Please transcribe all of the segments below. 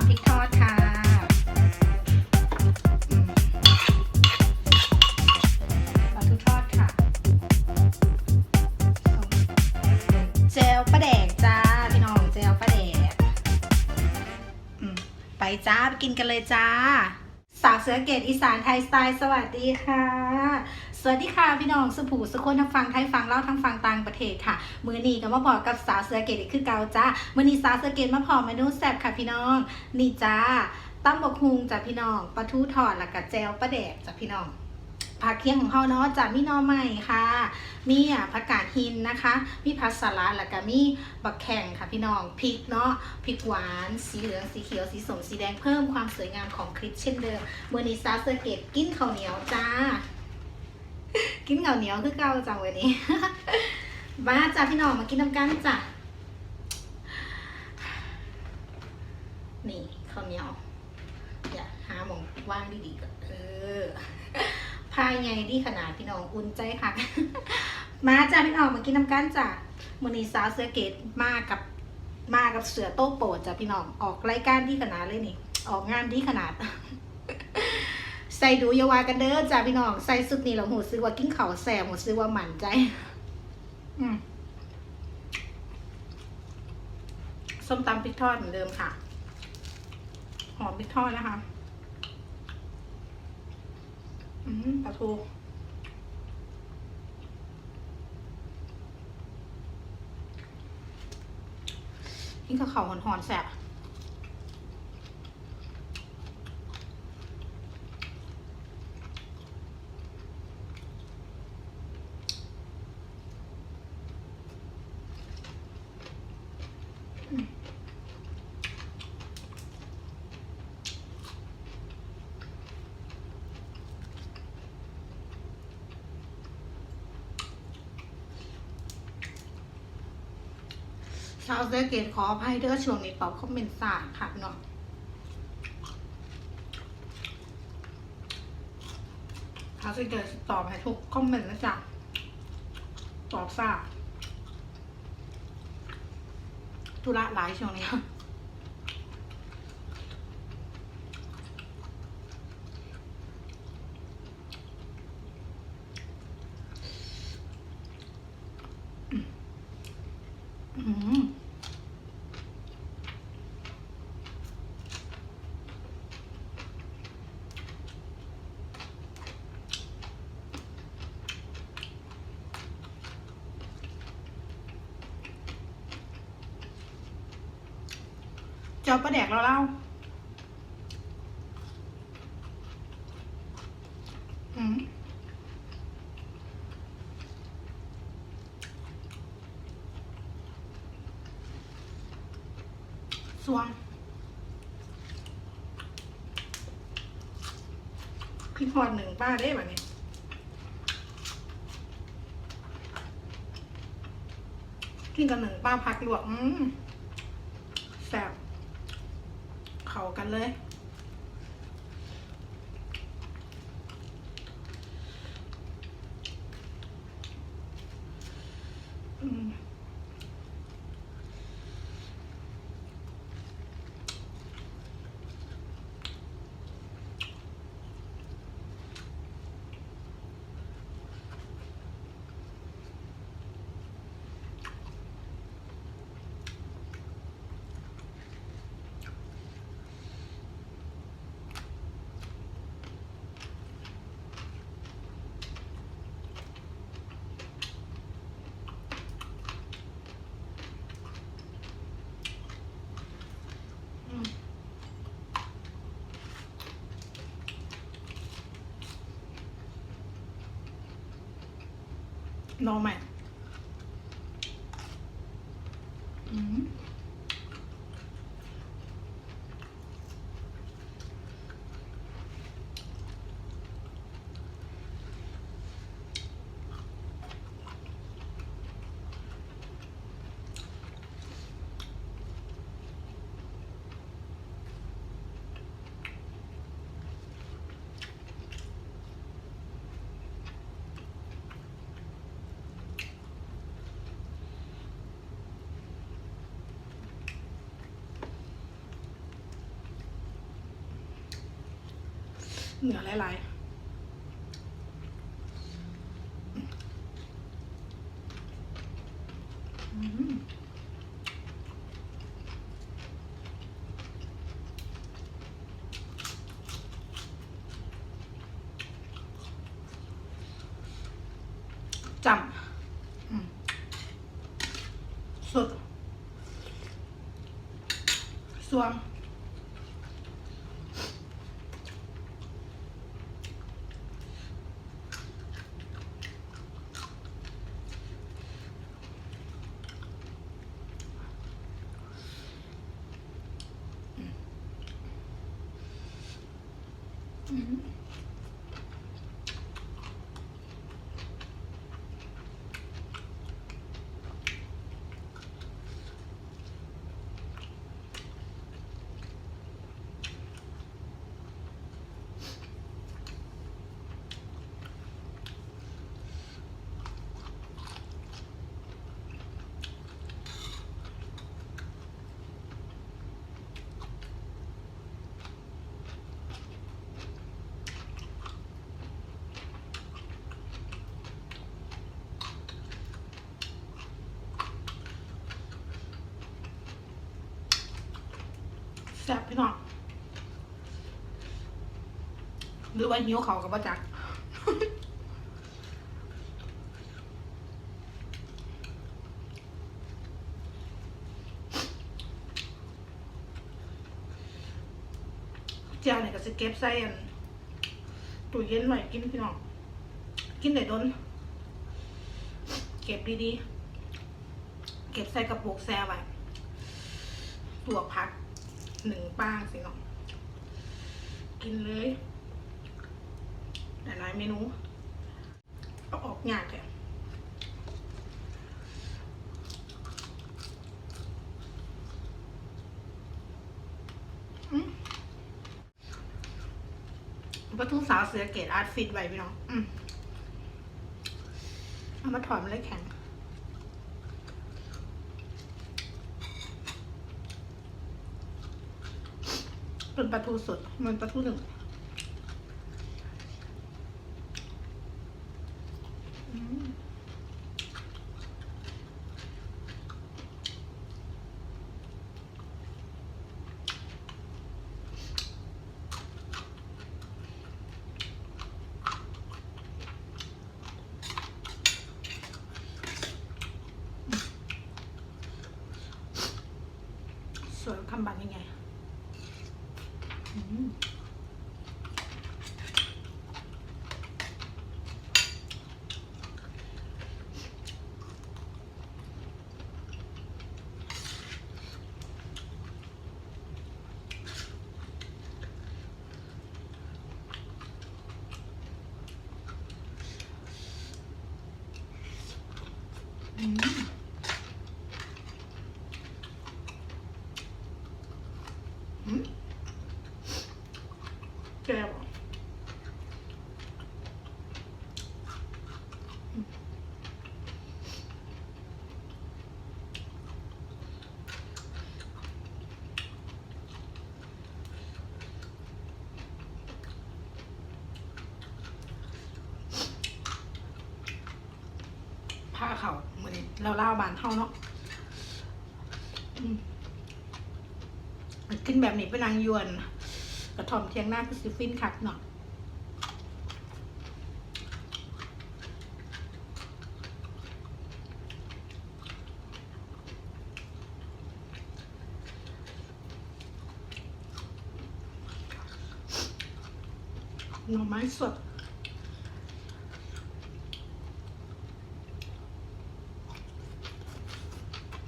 ำพริกทอดค่ะปลาทูทอดค่ะเจลปลาแดกจ้า พี่น้องเจลปลาแดกไปจ้าไปกินกันเลยจ้า สาวเสือเกตอีสานไทยสไตล์สวัสดีค่ะ สวัสดีค่ะพี่น้องสุผูสุคนทั้งฟังไทยฟังเล่าทั้งฟังต่างประเทศค่ะ มือนีก็มาพอกกับสาวเสือเกตอีกคือเกาจ้ามือนีสาวเสือเกตมาพอมนูแซ่บค่ะพี่น้องนี่จ้าตั้มบกฮุงจ้ะพี่น้องปลาทูทอดแล้วก็แจวปลาแดกจ้ะพี่น้องผักเคียงของเขาเนาะจะมีนอใหม่ค่ะ มีอะผักกาดหินนะคะ มีผักสลัดแล้วก็มีบักแข่งค่ะพี่น้องพริกเนาะพริกหวาน สีเหลืองสีเขียวสีส้มสีแดงเพิ่มความสวยงามของคลิปเช่นเดิมเมื่อนี้ซาเซอร์เกตกินข้าวเหนียวจ้า กินข้าวเหนียวคือเก่าจังวันนี้มาจ้าพี่น้องมากินน้ำกันจ้ะนี่ข้าวเหนียวอย่าหาหมองว่างดีๆก่อนเออพายไงดีขนาดพี่น้องอุ่นใจค่ะ มาจ้าพี่น้องมากินน้ำกันจ้ะมือนีสาวเสือเกตมากับมากับเสือโต๊ะโปรดจ้ะพี่น้องออกรายการที่ขนาดเลยนี่ ออกงานที่ขนาด ใส่ดูยาวากันเด้อจ้าพี่น้อง ใส่สุดนี่เราหูซื้อว่ากินข้าแซ่บหูซื้อว่าหมันใจ อืมส้มตำพริกทอดเหมือนเดิมค่ะ หอมพริกทอดนะคะ อืมปลาทูนี่ก็เขาหอนๆแสบ ชาวเซเกตขออภัยเด้อช่วงนี้ตอบคอมเมนต์สาค่ะเนาะชาวเซเกตตอบให้ทุกคอมเมนต์นะจ๊ะตอบสาธุระหลายช่วงนี้ อืมเจ้าประแดกเราเล่าอืมสวง พี่พอดหนึ่งป้าได้แบบนี้กินกับหนึ่งป้าพักลวก อืมแซ่บ เขากันเลย อืม ลอ เหนือหลายๆจำสุดสวม แซ่บพี่น้องหรือว่าหิวเขากับประจักเจ้าเนี่ยก็จะเก็บใส่อันตู้เย็นหน่อยกินพี่น้องกินได้โดนเก็บดีๆ เก็บใส่กระปุกแซ่ไว้ตัวพัก หนึ่งป้างสิเน้องกินเลย หลายๆเมนูเอาออกยากแค่อืมปลาทูสาวเสือเกตอาร์ตฟิตไว้พี่น้อง อืมเอามาถอดมันเลยแข็ง เป็นปลาทูสดมันปลาทูหนึ่งอืมสวยทำบันยังไงอืมอืมอืม แก้วอ่ผ้าเขาเหมือนเราเล่าบานเท่าเนาะกินแบบนี้เป็นนางยวน กระถ่อมเทียงหน้าคือซิฟินคักเนาะหน่อไม้สด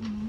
อืม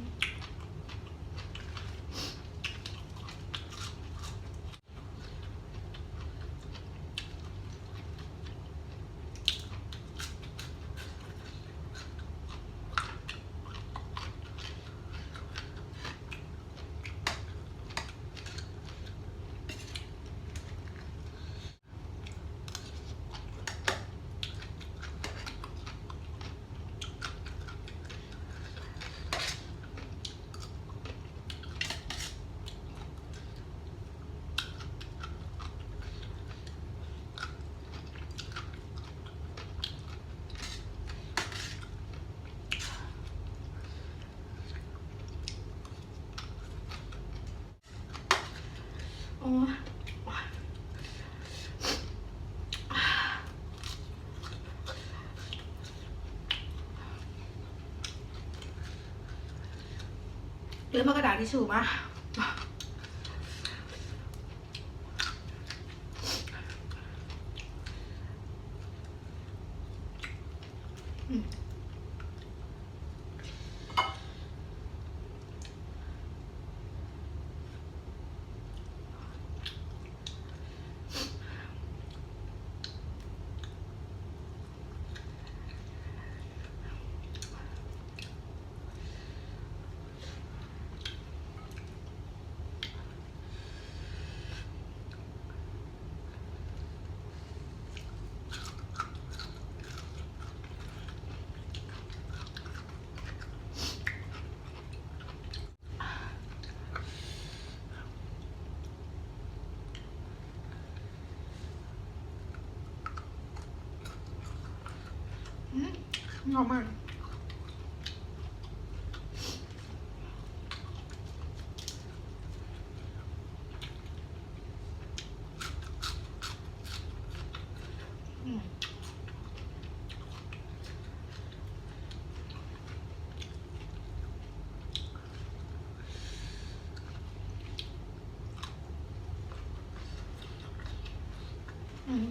โอ้เลือกมากระดาษทิชชู่มา หอมมากอืมอืม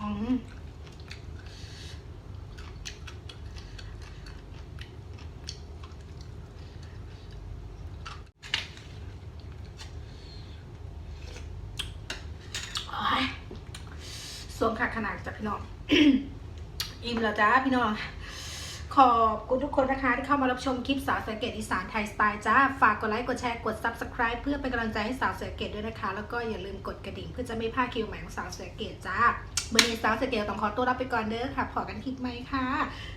อืมโอ้ย สวมขาขนาดจากพี่น้อง อิ่มแล้วจ้าพี่น้อง ขอบคุณทุกคนนะคะ ที่เข้ามารับชมคลิปสาวสวยเกตอีสานไทยสไตล์จ้า ฝากกดไลค์ กดแชร์ กด subscribe เพื่อเป็นกำลังใจให้สาวสวยเกตด้วยนะคะ แล้วก็อย่าลืมกดกระดิ่งเพื่อจะไม่พลาดคิวใหม่ของสาวสวยเกตจ้าเมื่อนี้สาวสวยเกตต้องขอตัวลาไปก่อนเด้อค่ะ พอกันคลิปไหม่ค่ะ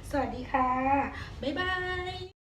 สวัสดีค่ะ บ๊ายบาย